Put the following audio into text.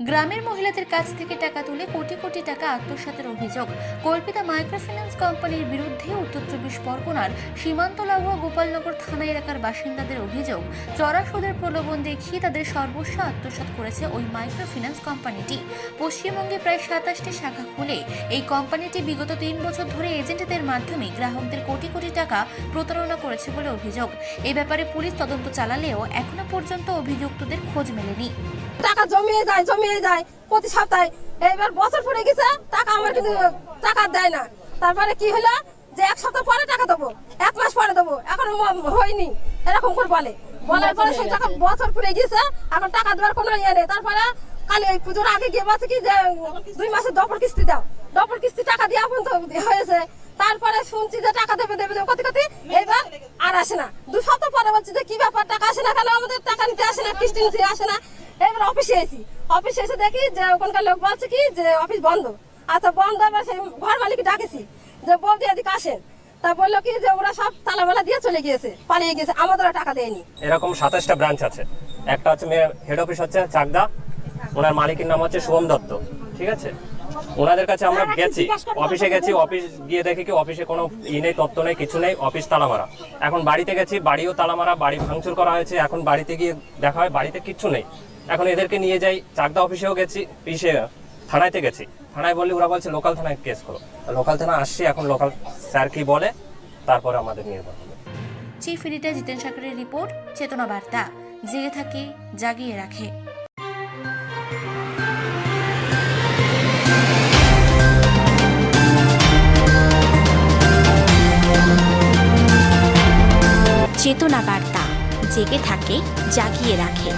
গ্রামের মহিলাদের কাছ থেকে টাকা তুলে কোটি কোটি টাকা আত্মসাতের অভিযোগ। কল্পিতা মাইক্রোফিন্যান্স কোম্পানির বিরুদ্ধে উত্তর চব্বিশ পরগনার সীমান্ত লাগোয়া গোপালনগর থানা এলাকার বাসিন্দাদের অভিযোগ, চড়া সুদের প্রলোভন দেখিয়ে তাদের সর্বস্ব আত্মসাৎ করেছে ওই মাইক্রোফিন্যান্স কোম্পানিটি। পশ্চিমবঙ্গে প্রায় সাতাশটি শাখা খুলে এই কোম্পানিটি বিগত তিন বছর ধরে এজেন্টদের মাধ্যমে গ্রাহকদের কোটি কোটি টাকা প্রতারণা করেছে বলে অভিযোগ। এ ব্যাপারে পুলিশ তদন্ত চালালেও এখনও পর্যন্ত অভিযুক্তদের খোঁজ মেলেনি। টাকা জমিয়ে যায় জমিয়ে যায় প্রতি সপ্তাহে। এবার বছর পরে গেছে, টাকা আমার কিন্তু টাকা দেয় না। তারপরে কি হলো? যে এক সপ্তাহ পরে টাকা দেবো, এক মাস পরে দেবো। এখন হয়নি, এরকম করে বলে। বলার পরে সেই টাকা বছর পরে গেছে, এখন টাকা দেওয়ার কোনো ইয়ে নেই। তারপরে কালি পুজোর আগে গিয়ে বলছে কি যে, দুই মাসের ডবল কিস্তি দাও। ডবল কিস্তি টাকা দিয়ে এখন তো হয়েছে। তারপরে শুনছি যে টাকা দেবে দেবে দেবে, কত কত? এবার আর আসে না। দু সপ্তাহ পরে বলছি যে, কি ব্যাপার? টাকা আসে না কেন? আমাদের টাকা নিতে আসে না, কিস্তি নিতে আসে না। এবার অফিসে এসি অফিসে এসে দেখি যে ওখানকার লোক বলছে কি যে অফিস বন্ধ। আচ্ছা বন্ধ এবার সেই ঘর মালিক ডাকেছি যে বৌদি এদিকে আসেন। তা বলল কি যে ওরা সব তালামালা দিয়ে চলে গিয়েছে পালিয়ে গেছে আমাদেরও টাকা দেয়নি। এরকম সাতাশটা ব্রাঞ্চ আছে। একটা হচ্ছে হেড অফিস হচ্ছে চাকদা ওনার মালিকের নাম হচ্ছে সোহম দত্ত ঠিক আছে? ওনাদের কাছে আমরা গেছি অফিসে গেছি অফিস গিয়ে দেখি কি অফিসে কোনো ই নেই তত্ত্ব নেই কিছু নেই অফিস তালা মারা এখন বাড়িতে গেছি বাড়িও তালা মারা বাড়ি ভাঙচুর করা হয়েছে এখন বাড়িতে গিয়ে দেখা হয় বাড়িতে কিচ্ছু নেই। এখন এদেরকে নিয়ে যাই। চাকদা অফিসেও গেছি, পিসে থানাতে গেছি। থানায় বললে ওরা বলছে লোকাল থানায় কেস করো। লোকাল থানা আসছি, এখন লোকাল স্যার কি বলে, তারপরে আমাদের নিয়ে হবে। চিফ এডিটর জিতেন সাকরের রিপোর্ট চেতনা বার্তা। জেগে থাকে, জাগিয়ে রাখে। চেতনা বার্তা। জেগে থাকে, জাগিয়ে রাখে।